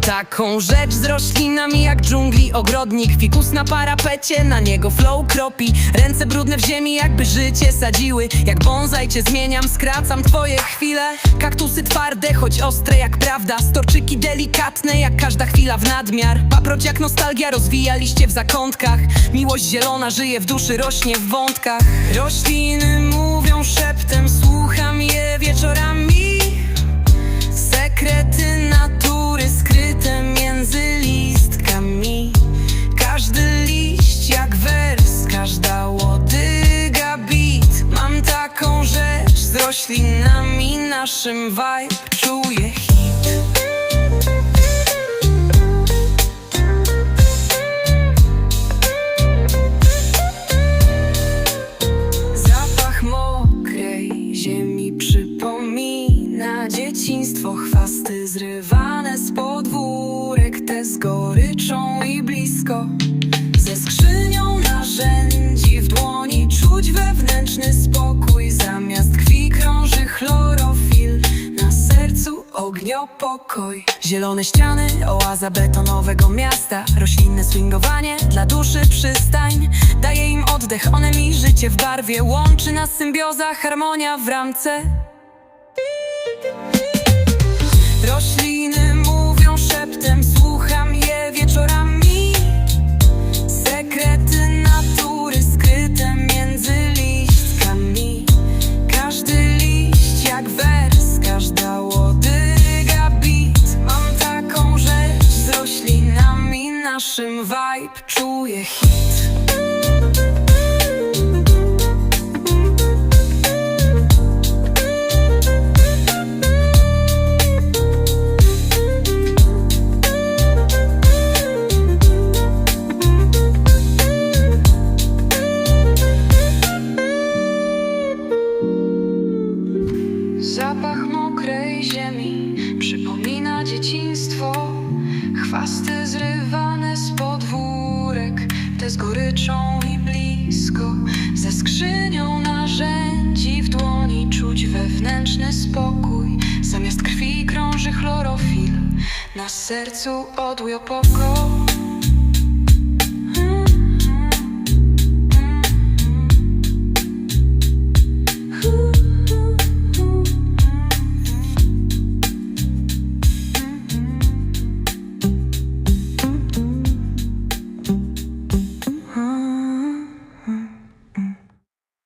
taką rzecz z roślinami jak dżungli. Ogrodnik Fikus na parapecie, na niego flow kropi. Ręce brudne w ziemi jakby życie sadziły. Jak bonsai cię zmieniam, skracam twoje chwile. Kaktusy twarde, choć ostre jak prawda. Storczyki delikatne jak każda chwila w nadmiar. Paproć jak nostalgia rozwija liście w zakątkach. Miłość zielona żyje w duszy, rośnie w wątkach. Rośliny mówią szeptem, naszym vibe czuję hit. Zapach mokrej ziemi przypomina dzieciństwo Chwasty zrywane z podwórek Te z goryczą i blisko sercu ogniopokoj Zielone ściany, oaza betonowego miasta. Roślinne swingowanie, dla duszy przystań. Daje im oddech, one mi życie w barwie Łączy. Nas symbioza, harmonia w ramce naszym czuję Zapach mokrej ziemi przypomina dzieciństwo. Chwasty zrywane z podwórek, te z goryczą i blisko. Ze skrzynią narzędzi w dłoni czuć wewnętrzny spokój. Zamiast krwi krąży chlorofil, na sercu odły pokój.